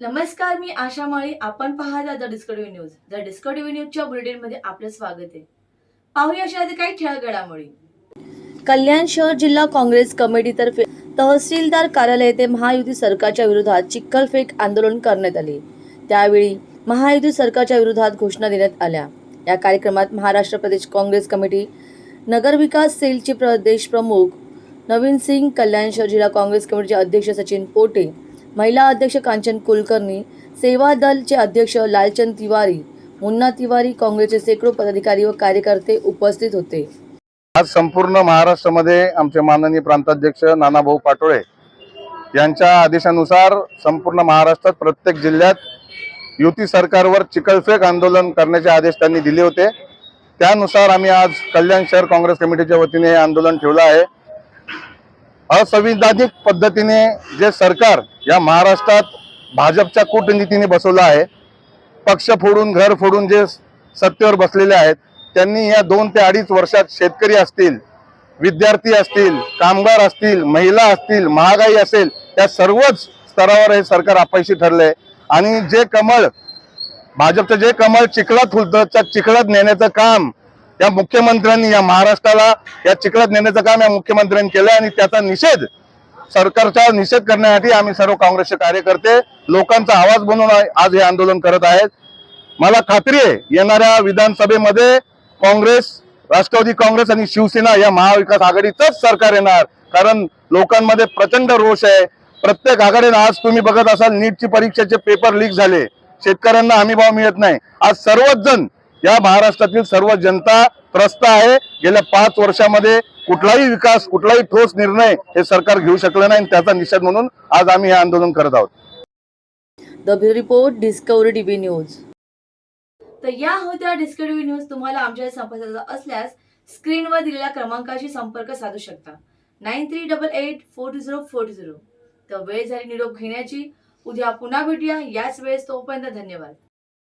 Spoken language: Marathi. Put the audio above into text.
नमस्कार मी आशा माळी. आपण पाहता the discovery news. The discovery न्यूजच्या बुलेटिनमध्ये आपलं स्वागत आहे. पाहूया अशा आधी काही ठळक घडामोडी कल्याण शहर जिल्हा काँग्रेस कमिटीतर्फे तहसीलदार कार्यालय येथे महायुती सरकारच्या विरोधात चिखलफेक आंदोलन करण्यात आले. त्यावेळी महायुती सरकारच्या विरोधात घोषणा देण्यात आल्या. या कार्यक्रमात महाराष्ट्र प्रदेश काँग्रेस कमिटी नगरविकास सेलचे प्रदेश प्रमुख नवीन सिंग कल्याण शहर जिल्हा काँग्रेस कमिटीचे अध्यक्ष सचिन पोटे महिला अध्यक्ष कांचन कुलकर्णी सेवा दलचे अध्यक्ष लालचंद तिवारी मुन्ना तिवारी काँग्रेसचे शेकडो पदाधिकारी व कार्यकर्ते उपस्थित होते. आज संपूर्ण महाराष्ट्रामध्ये आमचे माननीय प्रांताध्यक्ष नानाभाऊ पाटोळे यांच्या आदेशानुसार संपूर्ण महाराष्ट्रात प्रत्येक जिल्ह्यात युती सरकारवर चिकलफेक आंदोलन करण्याचे आदेश त्यांनी दिले होते. त्यानुसार आम्ही आज कल्याण शहर काँग्रेस कमिटीच्या वतीने हे आंदोलन ठेवलं आहे. असंविधानिक पद्धतीने जे सरकार या महाराष्ट्रात भाजपच्या कूटनीतीने बसवलं आहे. पक्ष फोडून घर फोडून जे सत्तेवर बसलेले आहेत त्यांनी या दोन ते अडीच वर्षात शेतकरी असतील विद्यार्थी असतील कामगार असतील महिला असतील महागाई असेल त्या सर्वच स्तरावर हे सरकार अपयशी ठरले आणि जे कमळ भाजपचं जे कमळ चिखलात फुलतं त्या चिखलात नेण्याचं काम या मुख्यमंत्र्यांनी या महाराष्ट्राला या चिखलात नेण्याचं काम या मुख्यमंत्र्यांनी केलं आणि त्याचा निषेध सरकारचा निषेध करण्यासाठी आम्ही सर्व काँग्रेसचे कार्यकर्ते लोकांचा आवाज बनवून आज हे आंदोलन करत आहेत. मला खात्री आहे येणाऱ्या विधानसभेमध्ये काँग्रेस राष्ट्रवादी काँग्रेस आणि शिवसेना या महाविकास आघाडीचंच सरकार येणार. कारण लोकांमध्ये प्रचंड रोष आहे. प्रत्येक आघाडीनं आज तुम्ही बघत असाल नीटची परीक्षेचे पेपर लीक झाले. शेतकऱ्यांना हमीभाव मिळत नाही. आज सर्वच जण या महाराष्ट्रातील सर्व जनता त्रस्त आहे. गेल्या पाच वर्षामध्ये कुठलाही विकास कुठलाही ठोस निर्णय हे सरकार घेऊ शकलं नाही आणि त्याचा निषेध म्हणून आज आम्ही हे आंदोलन करत आहोत. The report discovery TV news तर या होत्या डिस्कवरी न्यूज तुम्हाला आमच्या संपर्काचा असल्यास स्क्रीनवर दिलेल्या क्रमांकाशी संपर्क साधू शकता. Nine three double eight four two zero four two zero. तर वेळ झाली निरोप घेण्याची. उद्या पुन्हा भेटूया. याच वेळेस तोपर्यंत धन्यवाद.